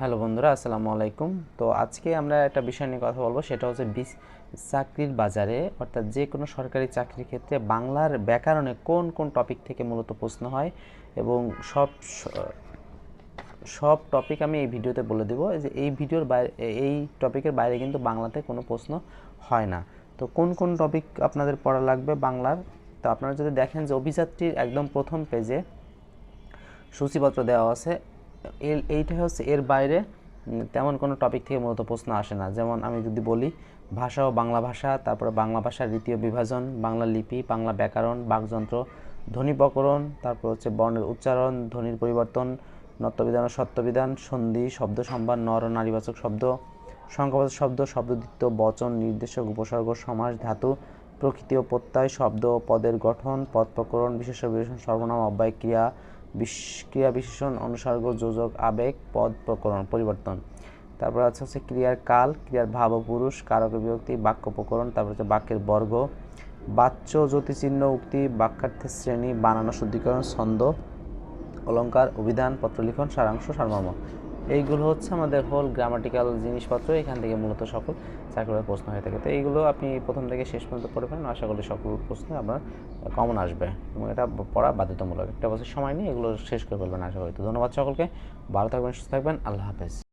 Hello বন্ধুরা, আসসালামু আলাইকুম। তো আজকে আমরা একটা বিষয় নিয়ে কথা বলব, সেটা হচ্ছে চাকরির বাজারে, অর্থাৎ যে কোনো সরকারি চাকরির ক্ষেত্রে বাংলার ব্যাকরণে কোন কোন টপিক থেকে মূলত প্রশ্ন হয় এবং সব সব টপিক আমি এই ভিডিওতে বলে দেবো। যে এই ভিডিওর বাইরে এই টপিকের বাইরে কিন্তু বাংলাতে কোনো প্রশ্ন হয় না। তো কোন কোন টপিক আপনাদের পড়া লাগবে বাংলার? তো আপনারা যদি দেখেন যে অভিযাত্রীর একদম প্রথম পেজে সূচিপত্র দেওয়া আছে এইটা হচ্ছে এর বাইরে তেমন কোনো টপিক থেকে মূলত প্রশ্ন আসে না। যেমন আমি যদি বলি, ভাষা ও বাংলা ভাষা, তারপরে বাংলা ভাষার দ্বিতীয় বিভাজন, বাংলা লিপি, বাংলা ব্যাকরণ, বাকযন্ত্র, ধ্বনি প্রকরণ, তারপর হচ্ছে বর্ণের উচ্চারণ, ধ্বনির পরিবর্তন নত্যবিধান ও সত্যবিধান, সন্ধি, শব্দ সম্ভার, নর নারীবাচক শব্দ, সংখ্যাবাচক শব্দ শব্দদিত্য বচন, নির্দেশক, উপসর্গ, সমাস, ধাতু, প্রকৃতি ও প্রত্যয়, শব্দ পদের গঠন, পদ প্রকরণ বিশেষ বিশেষণ সর্বনাম, অব্যয়, ক্রিয়া ক্রিয়া বিশেষণ, অনুসর্গ, যোজক, আবেগ, পদ, প্রকরণ, পরিবর্তন। তারপর আছে হচ্ছে ক্রিয়ার কাল, ক্রিয়ার ভাব পুরুষ, কারক বিভক্তি, বাক্য প্রকরণ, তারপর হচ্ছে বাক্যের বর্গ, বাচ্য, জ্যোতিচিহ্ন, উক্তি, বাক্যার্থের শ্রেণি, বানানো শুদ্ধিকরণ, ছন্দ, অলঙ্কার, অভিধান পত্রলিখন সারাংশ, সারমর্ম। এইগুলো হচ্ছে আমাদের হোল গ্রামাটিক্যাল জিনিসপত্র, এখান থেকে মূলত সকল চাকরির প্রশ্ন হয়ে থাকে। তো এইগুলো আপনি প্রথম থেকে শেষ পর্যন্ত পড়ে ফেলেন, আশা করি সকল প্রশ্ন আপনার কমন আসবে এবং এটা পড়া বাধ্যতামূলক। একটা বছর সময় নিয়ে এগুলো শেষ করে ফেলবেন, আশা করি। তো ধন্যবাদ সকলকে, ভালো থাকবেন, সুস্থ থাকবেন, আল্লাহ হাফেজ।